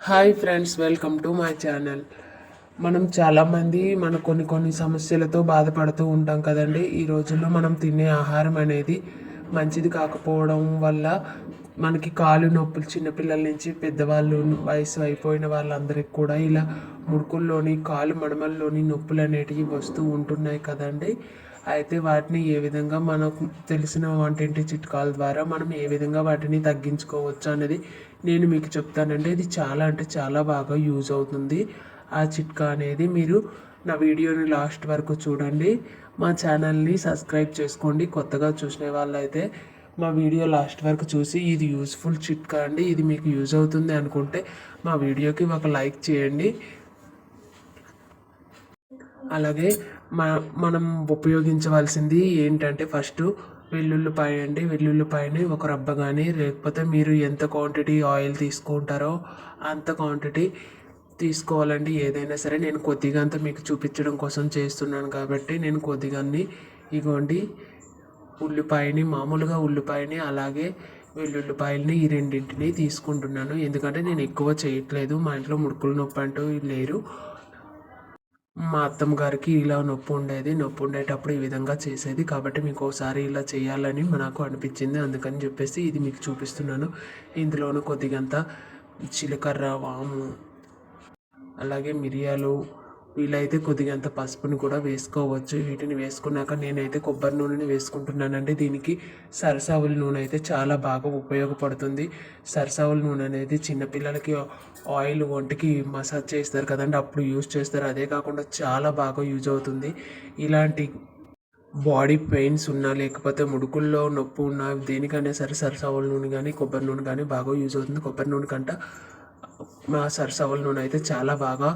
Hi friends welcome to my channel. మనం చాలామంది మన కొన్ని కొన్ని సమస్యలతో బాధపడుతూ ఉంటాం కదండి. ఈ రోజుల్లో మనం తినే ఆహారం అనేది మంచిది కాకపోవడం వల్ల మనకి కాలు నొప్పులు చిన్నపిల్లల నుంచి పెద్దవాళ్ళు వయసు అయిపోయిన వాళ్ళందరికీ కూడా ఇలా ముడుకుల్లోని కాలు మడమల్లోని నొప్పులు అనేటివి వస్తూ ఉంటున్నాయి కదండి. అయితే వాటిని ఏ విధంగా మనకు తెలిసిన వంటింటి చిట్కాల ద్వారా మనం ఏ విధంగా వాటిని తగ్గించుకోవచ్చు అనేది నేను మీకు చెప్తానండి. ఇది చాలా అంటే చాలా బాగా యూజ్ అవుతుంది. ఆ చిట్కా అనేది మీరు నా వీడియోని లాస్ట్ వరకు చూడండి. మా ఛానల్ని సబ్స్క్రైబ్ చేసుకోండి. కొత్తగా చూసిన వాళ్ళైతే మా వీడియో లాస్ట్ వరకు చూసి ఇది యూస్ఫుల్ చిట్కా అండి. ఇది మీకు యూజ్ అవుతుంది అనుకుంటే మా వీడియోకి ఒక లైక్ చేయండి. అలాగే మ మనం ఉపయోగించవలసింది ఏంటంటే ఫస్ట్ వెల్లుల్లిపాయ అండి. వెల్లుల్లిపాయని ఒక రబ్బ కానీ లేకపోతే మీరు ఎంత క్వాంటిటీ ఆయిల్ తీసుకుంటారో అంత క్వాంటిటీ తీసుకోవాలండి. ఏదైనా సరే నేను కొద్దిగా అంత మీకు చూపించడం కోసం చేస్తున్నాను కాబట్టి నేను కొద్దిగా ఇగోండి. ఉల్లిపాయని మామూలుగా ఉల్లిపాయని అలాగే వెల్లుల్లిపాయలని ఈ రెండింటిని తీసుకుంటున్నాను. ఎందుకంటే నేను ఎక్కువ చేయట్లేదు. మా ఇంట్లో ముడుకులు నొప్పి అంటూ లేరు. మా అత్తమ్మ గారికి ఇలా నొప్పి ఉండేది నొప్పి ఉండేటప్పుడు ఈ విధంగా చేసేది. కాబట్టి మీకు ఒకసారి ఇలా చేయాలని నాకు అనిపించింది. అందుకని చెప్పేసి ఇది మీకు చూపిస్తున్నాను. ఇందులోనూ కొద్దిగంత జీలకర్ర వాము అలాగే మిరియాలు వీలైతే కొద్దిగంత పసుపుని కూడా వేసుకోవచ్చు. వీటిని వేసుకున్నాక నేనైతే కొబ్బరి నూనెని వేసుకుంటున్నానండి. దీనికి సరసావుల నూనె అయితే చాలా బాగా ఉపయోగపడుతుంది. సరసావుల నూనె అనేది చిన్నపిల్లలకి ఆయిల్ ఒంటికి మసాజ్ చేస్తారు కదండి. అప్పుడు యూజ్ చేస్తారు. అదే కాకుండా చాలా బాగా యూజ్ అవుతుంది. ఇలాంటి బాడీ పెయిన్స్ ఉన్నా లేకపోతే ముడుకుల్లో నొప్పి ఉన్నా దేనికైనా సరే సరసావుల నూనె కానీ కొబ్బరి నూనె కానీ బాగా యూజ్ అవుతుంది. కొబ్బరి నూనె కంట మా సరసవల నూనె అయితే చాలా బాగా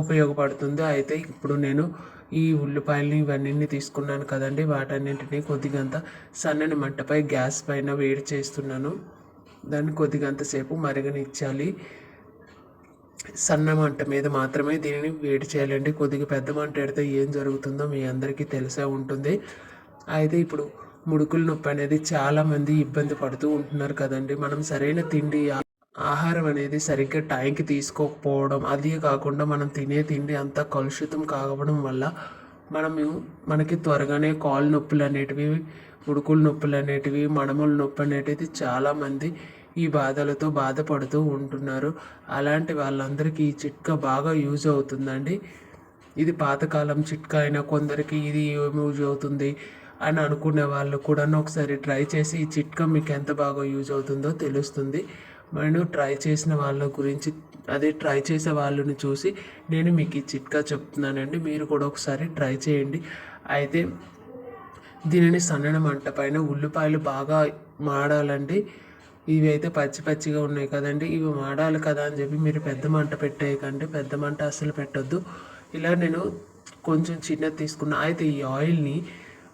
ఉపయోగపడుతుంది. అయితే ఇప్పుడు నేను ఈ ఉల్లిపాయలని ఇవన్నీ తీసుకున్నాను కదండి. వాటన్నింటినీ కొద్దిగంత సన్నని మంటపై గ్యాస్ పైన వేడి చేస్తున్నాను. దాన్ని కొద్దిగంత సేపు మరగనిచ్చాలి. సన్న మంట మీద మాత్రమే దీనిని వేడి చేయాలండి. కొద్దిగా పెద్ద మంట పెడితే ఏం జరుగుతుందో మీ అందరికీ తెలిసే ఉంటుంది. అయితే ఇప్పుడు ముడుకుల నొప్పి అనేది చాలామంది ఇబ్బంది పడుతూ ఉంటున్నారు కదండి. మనం సరైన తిండి ఆహారం అనేది సరిగ్గా టైంకి తీసుకోకపోవడం అదే కాకుండా మనం తినే తిండి అంతా కలుషితం కావడం వల్ల మనము మనకి త్వరగానే కాళ్ళు నొప్పులు అనేటివి ఉడుకుల నొప్పులు అనేటివి మడమల నొప్పి అనేటిది చాలామంది ఈ బాధలతో బాధపడుతూ ఉంటున్నారు. అలాంటి వాళ్ళందరికీ ఈ చిట్కా బాగా యూజ్ అవుతుందండి. ఇది పాతకాలం చిట్కా అయినా కొందరికి ఇది ఏమి యూజ్ అవుతుంది అని అనుకునే వాళ్ళు కూడా ఒకసారి ట్రై చేసి ఈ చిట్కా మీకు ఎంత బాగా యూజ్ అవుతుందో తెలుస్తుంది. నేను ట్రై చేసిన వాళ్ళ గురించి అదే ట్రై చేసే వాళ్ళని చూసి నేను మీకు ఈ చిట్కా చెప్తున్నానండి. మీరు కూడా ఒకసారి ట్రై చేయండి. అయితే దీనిని సన్నన మంట పైన ఉల్లిపాయలు బాగా మాడాలండి. ఇవి అయితే పచ్చి పచ్చిగా ఉన్నాయి కదండి. ఇవి మాడాలి కదా అని చెప్పి మీరు పెద్ద మంట పెట్టేయకండి. పెద్ద మంట అస్సలు పెట్టొద్దు. ఇలా నేను కొంచెం చిన్నది తీసుకున్నా. అయితే ఈ ఆయిల్ని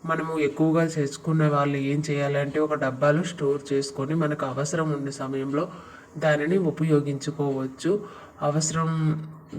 మనము ఎక్కువగా చేసుకునే వాళ్ళు ఏం చేయాలంటే ఒక డబ్బాలో స్టోర్ చేసుకొని మనకు అవసరం ఉండే సమయంలో దానిని ఉపయోగించుకోవచ్చు. అవసరం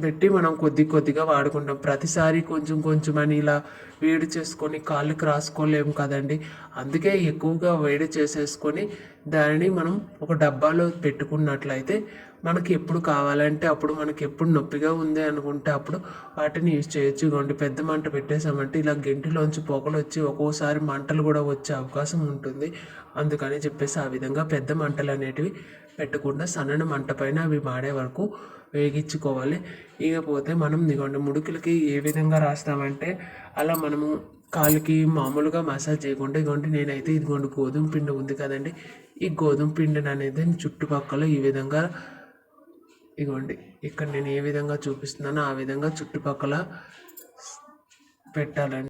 పెట్టి మనం కొద్ది కొద్దిగా వాడుకుంటాం. ప్రతిసారి కొంచెం కొంచెం అని ఇలా వేడి చేసుకొని కాళ్ళకి రాసుకోలేము కదండి. అందుకే ఎక్కువగా వేడి చేసేసుకొని దానిని మనం ఒక డబ్బాలో పెట్టుకున్నట్లయితే మనకి ఎప్పుడు కావాలంటే అప్పుడు మనకి ఎప్పుడు నొప్పిగా ఉంది అనుకుంటే అప్పుడు వాటిని యూజ్ చేయొచ్చు. ఇవ్వండి పెద్ద మంట పెట్టేసామంటే ఇలా గెంటిలోంచి పొగలు వచ్చి ఒక్కోసారి మంటలు కూడా వచ్చే అవకాశం ఉంటుంది. అందుకని చెప్పేసి ఆ విధంగా పెద్ద మంటలు అనేటివి పెట్టకుండా సన్నని మంట పైన అవి మాడే వరకు వేగించుకోవాలి. ఇకపోతే మనం ఇదిగోండి ముడుకులకి ఏ విధంగా రాస్తామంటే అలా మనము కాలుకి మామూలుగా మసాజ్ చేయకుండా ఇదిగోండి నేనైతే ఇదిగోండి గోధుమ పిండి ఉంది కదండి. ఈ గోధుమ పిండిని అనేది చుట్టుపక్కల ఈ విధంగా ఇదిగోండి ఇక్కడ నేను ఏ విధంగా చూపిస్తున్నానో ఆ విధంగా చుట్టుపక్కల పెట్టాలండి.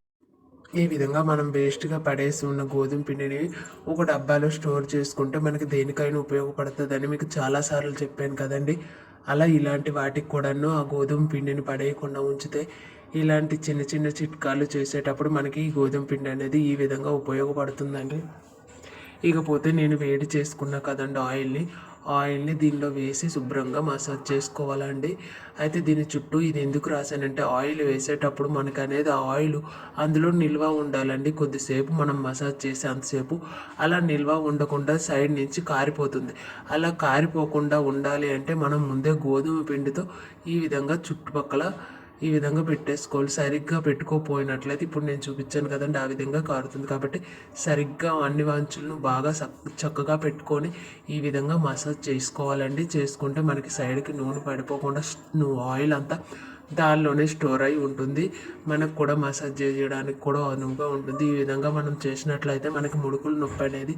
ఈ విధంగా మనం వేస్ట్గా పడేసి ఉన్న గోధుమ పిండిని ఒక డబ్బాలో స్టోర్ చేసుకుంటే మనకి దేనికైనా ఉపయోగపడుతుందని మీకు చాలాసార్లు చెప్పాను కదండి. అలా ఇలాంటి వాటికి కూడాను ఆ గోధుమ పిండిని పడేయకుండా ఉంచితే ఇలాంటి చిన్న చిన్న చిట్కాలు చేసేటప్పుడు మనకి ఈ గోధుమ పిండి అనేది ఈ విధంగా ఉపయోగపడుతుందండి. ఇకపోతే నేను వేడి చేసుకున్నా కదండి ఆయిల్ని ఆయిల్ని దీనిలో వేసి శుభ్రంగా మసాజ్ చేసుకోవాలండి. అయితే దీని చుట్టూ ఇది ఎందుకు రాశానంటే ఆయిల్ వేసేటప్పుడు మనకు అనేది ఆ ఆయిల్ అందులో నిల్వ ఉండాలండి. కొద్దిసేపు మనం మసాజ్ చేసే అంతసేపు అలా నిల్వ ఉండకుండా సైడ్ నుంచి కారిపోతుంది. అలా కారిపోకుండా ఉండాలి అంటే మనం ముందే గోధుమ పిండితో ఈ విధంగా చుట్టుపక్కల ఈ విధంగా పెట్టేసుకోవాలి. సరిగ్గా పెట్టుకోపోయినట్లయితే ఇప్పుడు నేను చూపించాను కదండి ఆ విధంగా కారుతుంది. కాబట్టి సరిగ్గా అన్ని వంచులను బాగా చక్కగా పెట్టుకొని ఈ విధంగా మసాజ్ చేసుకోవాలండి. చేసుకుంటే మనకి సైడ్కి నూనె పడిపోకుండా ఆయిల్ అంతా దానిలోనే స్టోర్ అయి ఉంటుంది. మనకు కూడా మసాజ్ చేయడానికి కూడా అనువుగా ఉంటుంది. ఈ విధంగా మనం చేసినట్లయితే మనకి ముడుకులు నొప్పి అనేది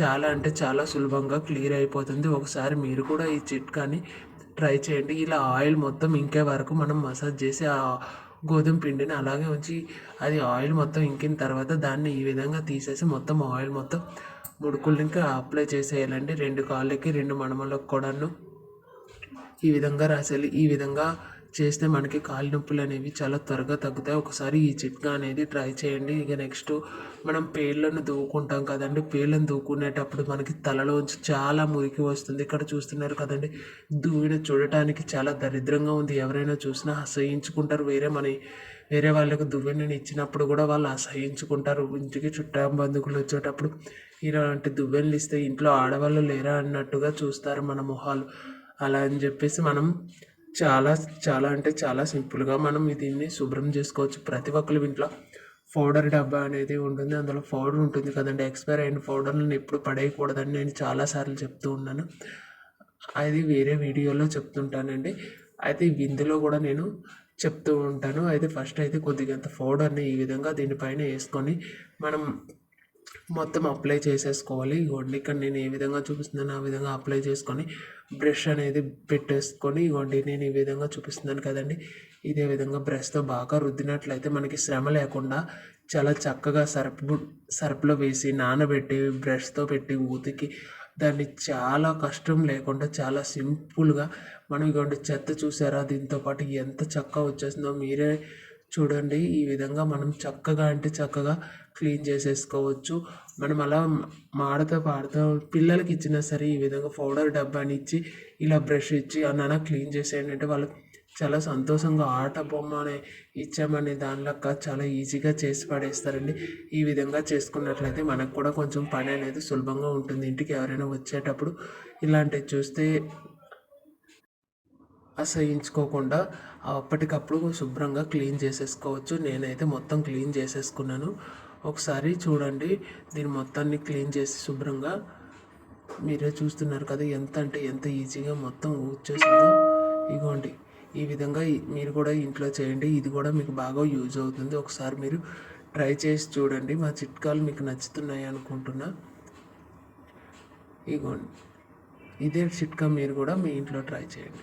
చాలా అంటే చాలా సులభంగా క్లియర్ అయిపోతుంది. ఒకసారి మీరు కూడా ఈ చిట్కాని ట్రై చేయండి. ఇలా ఆయిల్ మొత్తం ఇంకే వరకు మనం మసాజ్ చేసి ఆ గోధుమ పిండిని అలాగే ఉంచి అది ఆయిల్ మొత్తం ఇంకిన తర్వాత దాన్ని ఈ విధంగా తీసేసి మొత్తం ఆయిల్ మొత్తం ముడుకులకి అప్లై చేసేయాలండి. రెండు కాళ్ళకి రెండు మడమలకు కూడాను. ఈ విధంగా రాసేయాలి. ఈ విధంగా చేస్తే మనకి కాలు నొప్పులు అనేవి చాలా త్వరగా తగ్గుతాయి. ఒకసారి ఈ చిట్కా అనేది ట్రై చేయండి. ఇక నెక్స్ట్ మనం పేర్లను దూకుంటాం కదండి. పేర్లను దూకునేటప్పుడు మనకి తలలోంచి చాలా మురికి వస్తుంది. ఇక్కడ చూస్తున్నారు కదండి. దూవిన చూడటానికి చాలా దరిద్రంగా ఉంది. ఎవరైనా చూసినా అసహించుకుంటారు. వేరే మన వేరే వాళ్ళకు దువ్వెనని ఇచ్చినప్పుడు కూడా వాళ్ళు అసహించుకుంటారు. ఇంటికి చుట్టా బంధువులు వచ్చేటప్పుడు ఇలాంటి దువ్వెనలు ఇస్తే ఇంట్లో ఆడవాళ్ళు లేరా అన్నట్టుగా చూస్తారు మన మొహాలు. అలా అని చెప్పేసి మనం చాలా చాలా అంటే చాలా సింపుల్గా మనం దీన్ని శుభ్రం చేసుకోవచ్చు. ప్రతి ఒక్కరి ఇంట్లో పౌడర్ డబ్బా అనేది ఉంటుంది. అందులో పౌడర్ ఉంటుంది కదండి. ఎక్స్పైర్ అయిన పౌడర్లను ఎప్పుడు పడేయకూడదని నేను చాలాసార్లు చెప్తూ ఉన్నాను. అది వేరే వీడియోలో చెప్తుంటానండి. అయితే ఇందులో కూడా నేను చెప్తూ ఉంటాను. అయితే ఫస్ట్ అయితే కొద్దిగా పౌడర్ని ఈ విధంగా దీనిపైన వేసుకొని మనం మొత్తం అప్లై చేసేసుకోవాలి. ఇగోండి ఇక్కడ నేను ఏ విధంగా చూపిస్తున్నాను ఆ విధంగా అప్లై చేసుకొని బ్రష్ అనేది పెట్టేసుకొని ఇగోండి నేను ఈ విధంగా చూపిస్తున్నాను కదండి. ఇదే విధంగా బ్రష్తో బాగా రుద్దినట్లయితే మనకి శ్రమ లేకుండా చాలా చక్కగా సర్పు సర్పులో వేసి నానబెట్టి బ్రష్తో పెట్టి ఉతికి దాన్ని చాలా కష్టం లేకుండా చాలా సింపుల్గా మనం ఇటువంటి చెత్త చూసారా? దీంతో పాటు ఎంత చక్కగా వచ్చేసిందో మీరే చూడండి ఈ విధంగా మనం చక్కగా అంటే చక్కగా క్లీన్ చేసేసుకోవచ్చు. మనం అలా మాడతా పాడుతూ పిల్లలకి ఇచ్చినా సరే ఈ విధంగా పౌడర్ డబ్బాని ఇచ్చి ఇలా బ్రష్ ఇచ్చి అన్న క్లీన్ చేసేయండి అంటే వాళ్ళు చాలా సంతోషంగా ఆట బొమ్మ అనే ఇచ్చామనే దానిలక్క చాలా ఈజీగా చేసి పడేస్తారండి. ఈ విధంగా చేసుకున్నట్లయితే మనకు కూడా కొంచెం పని అనేది సులభంగా ఉంటుంది. ఇంటికి ఎవరైనా వచ్చేటప్పుడు ఇలాంటివి చూస్తే అసహించుకోకుండా అప్పటికప్పుడు శుభ్రంగా క్లీన్ చేసేసుకోవచ్చు. నేనైతే మొత్తం క్లీన్ చేసేసుకున్నాను. ఒకసారి చూడండి దీని మొత్తాన్ని క్లీన్ చేసి శుభ్రంగా మీరే చూస్తున్నారు కదా ఎంత అంటే ఎంత ఈజీగా మొత్తం వచ్చేసిందో ఇగోండి ఈ విధంగా మీరు కూడా ఇంట్లో చేయండి. ఇది కూడా మీకు బాగా యూజ్ అవుతుంది. ఒకసారి మీరు ట్రై చేసి చూడండి. మా చిట్కాలు మీకు నచ్చుతున్నాయి అనుకుంటున్నా. ఇగోండి ఇదే చిట్కా మీరు కూడా మీ ఇంట్లో ట్రై చేయండి.